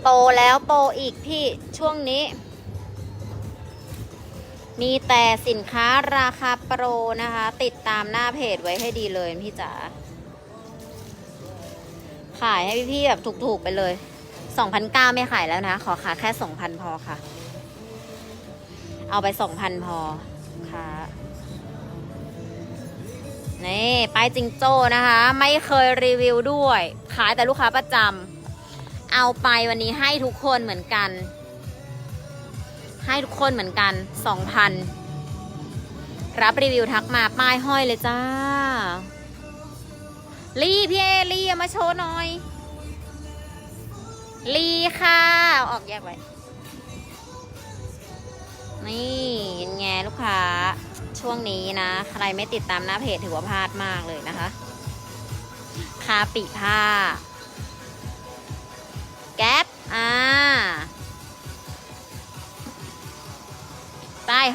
โปรแล้วโปรอีกพี่ช่วงนี้ มีแต่สินค้าราคาโปรนะคะ ติดตามหน้าเพจไว้ให้ดีเลยพี่จ๋าขายให้พี่ๆแบบถูกๆไปเลย2,900ไม่ขายแล้วนะ ขอขายแค่2,000พอค่ะ เอาไป2,000พอค่ะนี่ป้ายจิงโจ้นะคะ ไม่เคยรีวิวด้วย ขายแต่ลูกค้าประจำ เอาไปวันนี้ให้ทุกคนเหมือนกัน ให้ทุกคนเหมือนกัน2,000รับรีวิวทักมาป้ายห้อยเลยจ้าลี่พี่เอลี่เอามาโชว์หน่อยลีค่ะ ออกแยกไว้ นี่ยังไงลูกค้า ช่วงนี้นะ ใครไม่ติดตามหน้าเพจถือว่าพลาดมากเลยนะคะ คาปิผ้า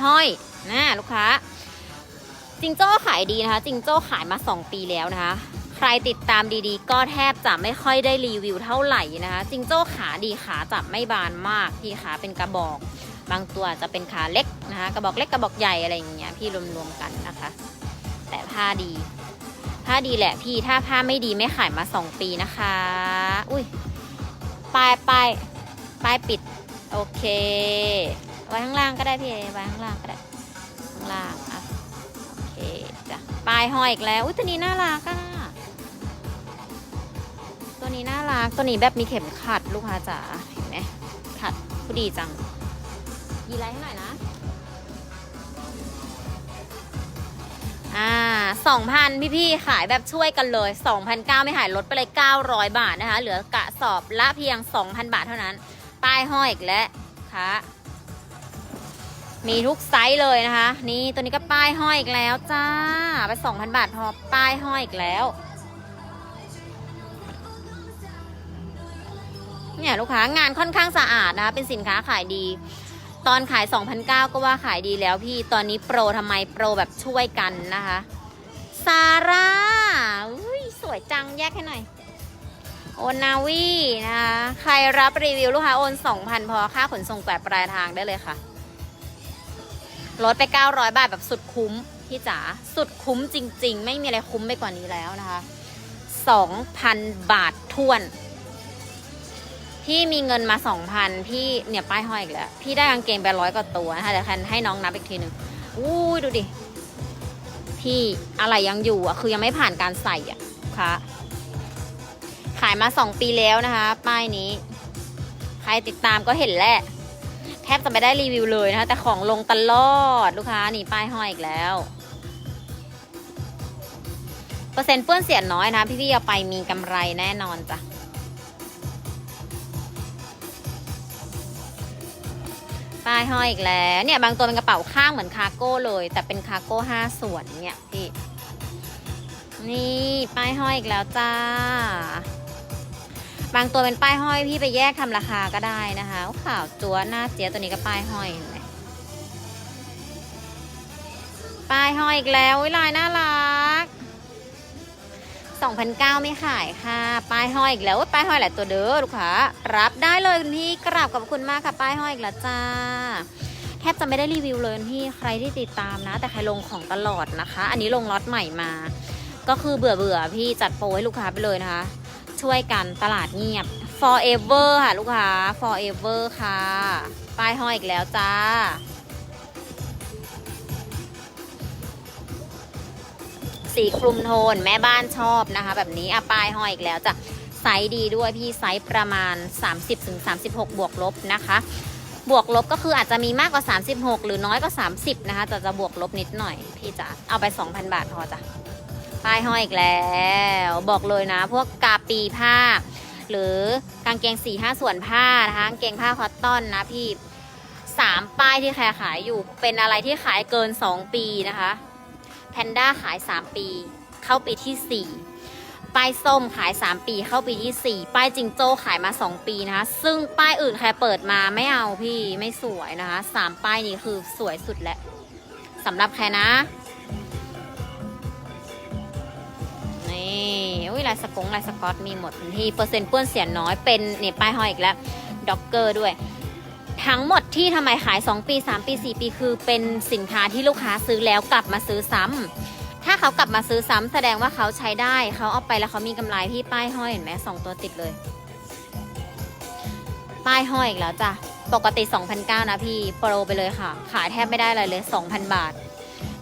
ห้อยนะลูกค้าจิงโจ้ขายดีนะคะจิงโจ้ขายมา 2 ปีแล้วนะคะ ใครติดตามดีๆ ก็แทบจะไม่ค่อยได้รีวิวเท่าไหร่นะคะจิงโจ้ขาดีขาจะไม่บานมากพี่ขาเป็นกระบอก บางตัวจะเป็นขาเล็กนะคะกระบอกเล็กกระบอกใหญ่อะไรอย่างเงี้ยพี่รวมๆกันนะคะ แต่ผ้าดี ผ้าดีแหละพี่ถ้าผ้าไม่ดีไม่ขายมา 2 ปีนะคะ อุ้ยปลายปลายปลายปิดโอเค ไว้ข้างล่างก็ได้พี่เอไว้ข้างล่างก็ได้ข้างล่างอะโอเคจ้ะปลายห้อยอีกแล้วอุ้ยตัวนี้น่ารักอะตัวนี้น่ารักตัวนี้แบบมีเข็มขัดลูกค้าจ๋าเห็นไหมขัดผู้ดีจังยีไลท์ให้หน่อยนะอ่าสองพันพี่ๆขายแบบช่วยกันเลยสองพันเก้าไม่หายลดไปเลยเก้าร้อยบาทนะคะ เหลือกะสอบละเพียงสองพันบาทเท่านั้นป้ายห้อยอีกแล้วค่ะ มีทุกไซส์เลยนะคะ นี่ตัวนี้ก็ป้ายห้อยอีกแล้วจ้า ไปสองพันบาทพอป้ายห้อยอีกแล้ว เนี่ยลูกค้างานค่อนข้างสะอาดนะคะ เป็นสินค้าขายดี ตอนขาย 2,009 ก็ว่าขายดีแล้วพี่ ตอนนี้โปรทำไมโปรแบบช่วยกันนะคะซาร่าอุ้ยสวยจังแยกให้หน่อย โอนนาวีนะคะ ใครรับรีวิวลูกค้าโอน 2,000 พอค่าขนส่งแกลบปลายทางได้เลยค่ะ ลดไป 900 บาทแบบสุดคุ้มพี่จ๋าสุดคุ้มจริง ๆ ไม่มีอะไรคุ้มไปกว่านี้แล้วนะคะ2,000 บาททวน พี่มีเงินมาสองพันพี่เนี่ยป้ายห้อยอีกแล้ว พี่ได้กางเกงไปร้อยกว่าตัวนะคะเดี๋ยวแคนให้น้องนับอีกทีหนึ่งอู้ดูดิ พี่อะไรยังอยู่อะ คือยังไม่ผ่านการใส่อะค่ะขายมาสองปีแล้วนะคะ ป้ายนี้ ใครติดตามก็เห็นแหละ แทบจะไม่ได้รีวิวเลยนะคะ แต่ของลงตลอดลูกค้านี่ป้ายห้อยอีกแล้ว เปอร์เซ็นต์เปื้อนเสียน้อยนะ พี่ๆเอาไปมีกำไรแน่นอนจ้ะป้ายห้อยอีกแล้วเนี่ยบางตัวเป็นกระเป๋าข้างเหมือนคาร์โก้เลย แต่เป็นคาร์โก้ห้าส่วนเนี่ยพี่ นี่ป้ายห้อยอีกแล้วจ้า บางตัวเป็นป้ายห้อยพี่ไปแยกทำราคาก็ได้นะคะโอ้ขาวจัวหน้าเจี๊ยตัวนี้ก็ป้ายห้อยเห็นไหมป้ายห้อยอีกแล้วอุ๊ยลายน่ารัก2,009ไม่ขายค่ะ ป้ายห้อยอีกแล้วป้ายห้อยหลายตัวเด้อลูกค้ารับได้เลยคุณพี่กราบขอบคุณมากค่ะ ป้ายห้อยอีกแล้วจ้า แทบจะไม่ได้รีวิวเลยพี่ใครที่ติดตามนะ แต่ใครลงของตลอดนะคะ อันนี้ลงล็อตใหม่มา ก็คือเบื่อเบื่อๆพี่จัดโปรให้ลูกค้าไปเลยนะคะ ช่วยกันตลาดเงียบ forever ค่ะลูกค้า forever ค่ะ ป้ายห้อยอีกแล้วจ้า สีคลุมโทนแม่บ้านชอบนะคะ แบบนี้อะป้ายห้อยอีกแล้วจ้ะ ไซส์ดีด้วยพี่ไซส์ประมาณ 30-36 บวกลบนะคะ บวกลบก็คืออาจจะมีมากกว่า 36 หรือน้อยกว่า 30 นะคะแต่จะบวกลบนิดหน่อยพี่จ๋าเอาไป 2,000 บาทพอจ้ะ ป้ายห้อยอีกแล้ว บอกเลยนะ พวกกาปีผ้า หรือกางเกงสี่ห้าส่วนผ้านะคะกางเกงผ้าคอตตอนนะพี่สามป้ายที่แคร์ขายอยู่ เป็นอะไรที่ขายเกิน2ปีนะคะแพนด้าขาย3ปี เข้าปีที่4ป้ายส้มขาย 3 ปีเข้าปีที่ 4 ป้ายจิงโจ้ขายมา 2 ปีนะคะ ซึ่งป้ายอื่นแครเปิดมาไม่เอาพี่ไม่สวยนะคะสามป้ายนี้คือสวยสุดแล้วสำหรับแครนะ ลายสกงลายสกอตมีหมดที่เปอร์เซ็นต์เปื้อนเสียน้อยเป็นเนี่ยป้ายห้อยอีกแล้วด็อกเกอร์ด้วย ทั้งหมดที่ทำไมขาย 2 ปี 3 ปี 4 ปีคือเป็นสินค้าที่ลูกค้าซื้อแล้วกลับมาซื้อซ้ำถ้าเขากลับมาซื้อซ้ำแสดงว่าเขาใช้ได้เขาเอาไปแล้วเขามีกำไรพี่ป้ายห้อยเห็นไหมสองตัวติดเลย ป้ายห้อยอีกแล้วจ้ะปกติ 2,009นะพี่โปรไปเลยค่ะ ขายแทบไม่ได้อะไรเลย 2,000 บาท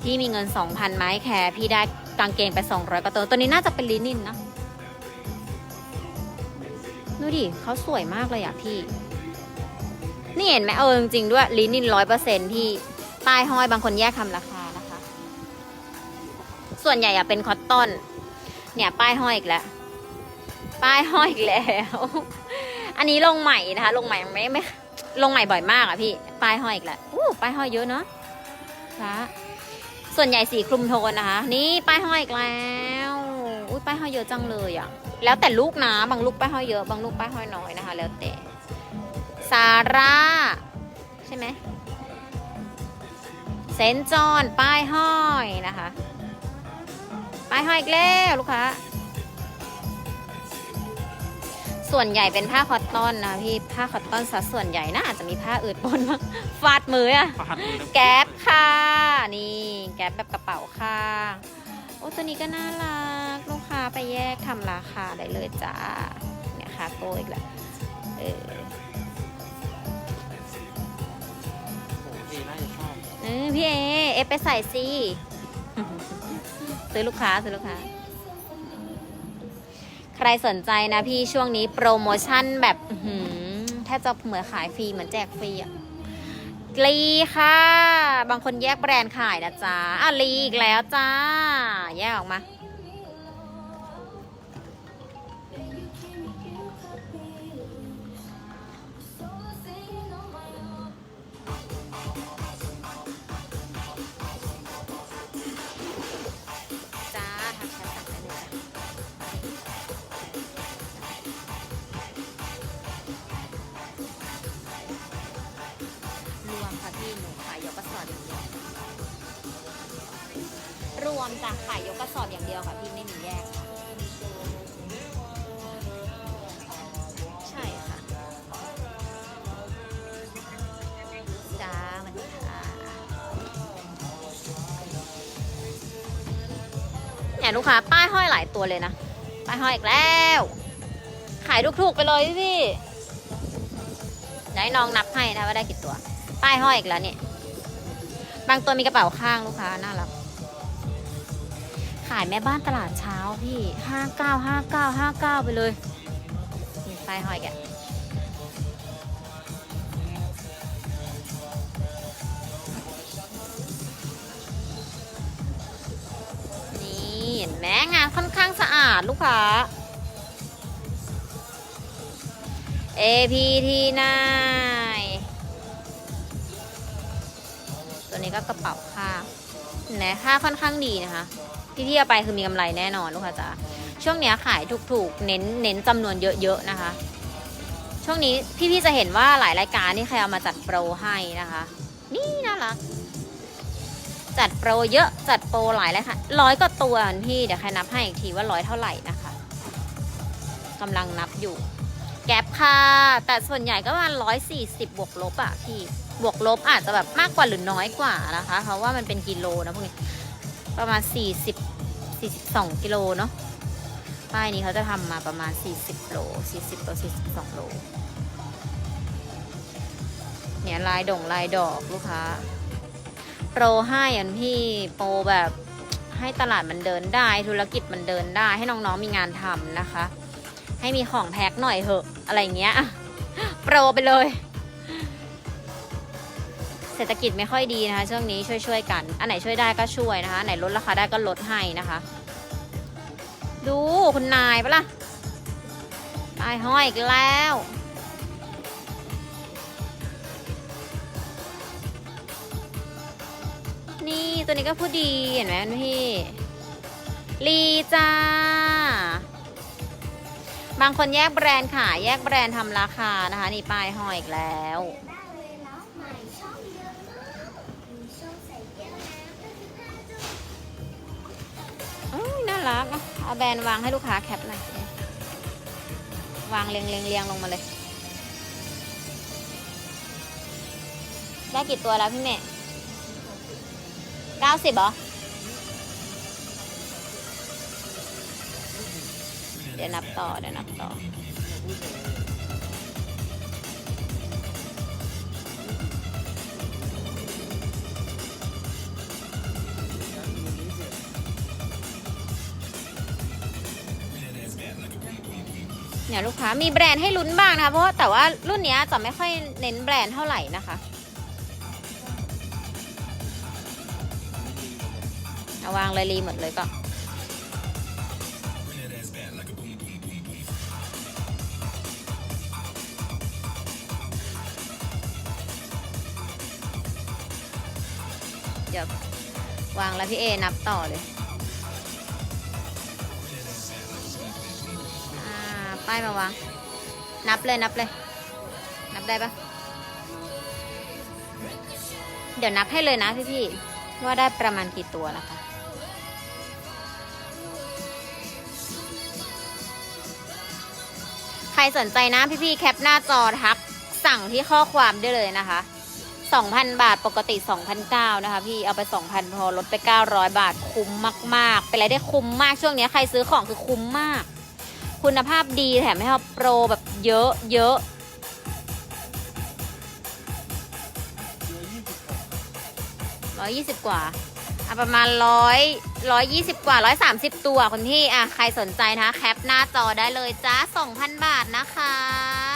พี่มีเงิน 2,000 ไม้แคร์พี่ได้กางเกงไป 200กว่าตัวตัวนี้น่าจะเป็นลินินนะ ดูดิเขาสวยมากเลยอะพี่ นี่เห็นไหมเออจริงๆด้วยลินินร้อยเปอร์เซ็นพี่ป้ายห้อยบางคนแยกทำราคานะคะ ส่วนใหญ่อะเป็นคอตตอน เนี่ย ป้ายห้อยอีกแล้ว ป้ายห้อยอีกแล้ว อันนี้ลงใหม่นะคะ ลงใหม่ไม่ไม่ลงใหม่บ่อยมากอะพี่ ป้ายห้อยอีกแล้วอู้ป้ายห้อยเยอะเนาะคะส่วนใหญ่สีคลุมโทนนะคะ นี่ป้ายห้อยอีกแล้ว อุ้ยป้ายห้อยเยอะจังเลยอะ แล้วแต่ลูกนะบางลูกป้ายห้อยเยอะบางลูกป้ายห้อยน้อยนะคะ แล้วแต่ซาร่าใช่ไหมเซนจอนป้ายห้อยนะคะ ป้ายห้อยอีกแล้วลูกค้าส่วนใหญ่เป็นผ้าคอตตอนนะพี่ผ้าคอตตอนสัดส่วนใหญ่นะอาจจะมีผ้าอื่นปนมางฟาดมืออะฟาดมือแก๊ปค่ะ นี่ แก๊ปแบบกระเป๋าค่ะ โอ้ตัวนี้ก็น่ารัก ลูกค้าไปแยกทำราคาได้เลยจ้าเนี่ยค่ะโกอีกแล้วเออโอ้โหดีน่าจะชอบเออพี่เอเอฟไปใส่สิซื้อลูกค้าซื้อลูกค้า ใครสนใจนะพี่ช่วงนี้โปรโมชั่นแบบอื้อหือแทบจะเหมือนขายฟรีเหมือนแจกฟรีอะลีค่ะ บางคนแยกแบรนด์ขายนะจ๊ะอะลีอีกแล้วจ้า แยกออกมาจ้า วมจ้ะขายยกกระสอบอย่างเดียวค่ะพี่ไม่มีแยกค่ะใช่ค่ะจ้าสวัสดีค่ะเนี่ยลูกค้าป้ายห้อยหลายตัวเลยนะ ป้ายห้อยอีกแล้ว ขายถูกๆไปเลยพี่พี่เดี๋ยวให้น้องนับให้นะว่าได้กี่ตัว ป้ายห้อยอีกแล้วเนี่ย บางตัวมีกระเป๋าข้างลูกค้าน่ารักายแม่บ้านตลาดเช้าพี่ห้าเก้าห้าเก้าห้าเก้าไปเลยนี่ป้ายห้อยแกนี่เห็นไหมงานค่อนข้างสะอาดลูกค้า APT นายตัวนี้ก็กระเป๋าค่าเห็ นไหมค่าค่อนข้างดีนะคะ ที่ที่เอาไปคือมีกำไรแน่นอนลูกค้าจ๋าช่วงเนี้ยขายถูกๆ เน้นเน้นจำนวนเยอะๆนะคะ ช่วงนี้พี่ๆจะเห็นว่าหลายรายการที่ใครเอามาจัดโปรให้นะคะ นี่น่ารัก จัดโปรเยอะจัดโปรหลายเลยค่ะร้อยกว่าตัวพี่เดี๋ยวใครนับให้อีกทีว่าร้อยเท่าไหร่นะคะกำลังนับอยู่ แก๊ปค่ะ แต่ส่วนใหญ่ก็ประมาณร้อยสี่สิบบวกลบอะพี่ บวกลบอาจจะแบบมากกว่าหรือน้อยกว่านะคะ เพราะว่ามันเป็นกิโลนะพวกนี้ประมาณสี่สิบสี่สิบสองกิโลเนาะป้ายนี้เขาจะทำมาประมาณสี่สิบโลสี่สิบโลสี่สิบสองโลเนี่ยลายดงลายดอกลูกค้าโปรให้อันพี่โปรแบบให้ตลาดมันเดินได้ ธุรกิจมันเดินได้ให้น้องๆมีงานทำนะคะ ให้มีของแพ็คหน่อยเหอะอะไรเงี้ย โปรไปเลย เศรษฐกิจไม่ค่อยดีนะคะช่วงนี้ช่วยๆกัน อันไหนช่วยได้ก็ช่วยนะคะไหนลดราคาได้ก็ลดให้นะคะ ดูคุณนายปะล่ะตายห้อยอีกแล้ว นี่ตัวนี้ก็พูดดีเห็นไหมพี่ ลีจ้า บางคนแยกแบรนด์ขายแยกแบรนด์ทำราคานะคะ นี่ป้ายห้อยอีกแล้ว รักเอาแบรนด์วางให้ลูกค้าแคปหน่อยวางเรียงเรียงเรียงลงมาเลย ได้กี่ตัวแล้วพี่เมย์เก้าสิบเหรอ เดี๋ยวนับต่อ เดี๋ยวนับต่อ เนี่ยลูกค้ามีแบรนด์ให้ลุ้นบ้างนะคะเพราะว่าแต่ว่ารุ่นนี้จะไม่ค่อยเน้นแบรนด์เท่าไหร่นะคะเอาวางเลยรีหมดเลยก็เดี๋ยววางแล้วพี่เอนับต่อเลย ป้ายมาวาง นับเลยนับเลย นับได้ปะเดี๋ยวนับให้เลยนะพี่พี่ว่าได้ประมาณกี่ตัวนะคะใครสนใจนะพี่พี่แคปหน้าจอทักสั่งที่ข้อความได้เลยนะคะ2,000 บาทปกติ2,009นะคะพี่เอาไป 2,000 พอลดไป 900 บาทคุ้มมาก ๆ เป็นอะไรได้คุ้มมากช่วงนี้ใครซื้อของคือคุ้มมาก คุณภาพดีแถมให้เราโปรแบบเยอะเยอะร้อยยี่สิบกว่าอะประมาณร้อยร้อยยี่สิบกว่าร้อยสามสิบตัวคุณพี่อะใครสนใจนะคะแคปหน้าจอได้เลยจ้าสองพันบาทนะคะ